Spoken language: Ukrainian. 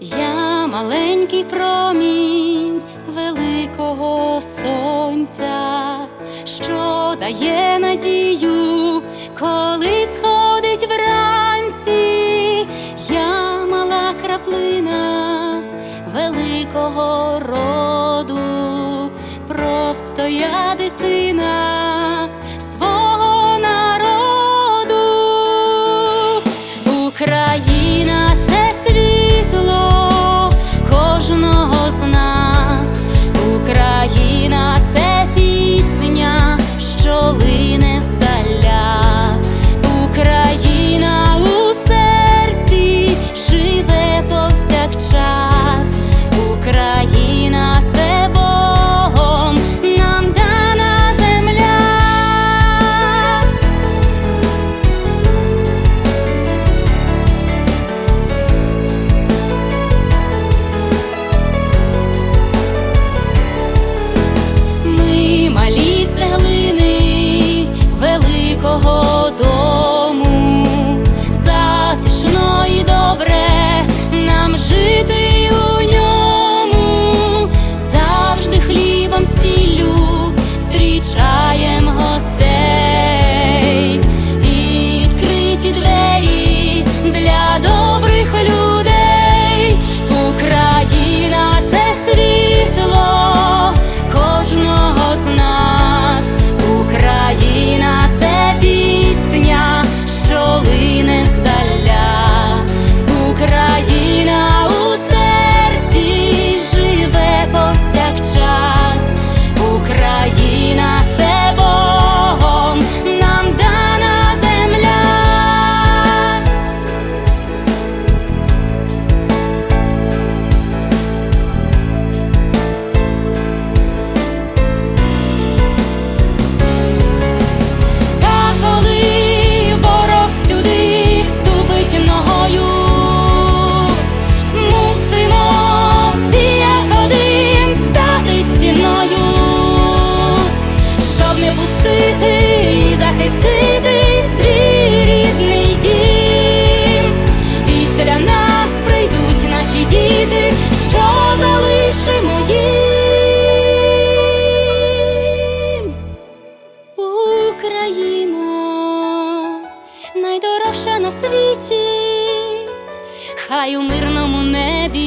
Я маленький промінь великого сонця, що дає надію, коли сходить вранці, я мала краплина великого роду, просто я дитина свого народу. Україна. тиші мої Україна найдорожча на світі, хай у мирному небі.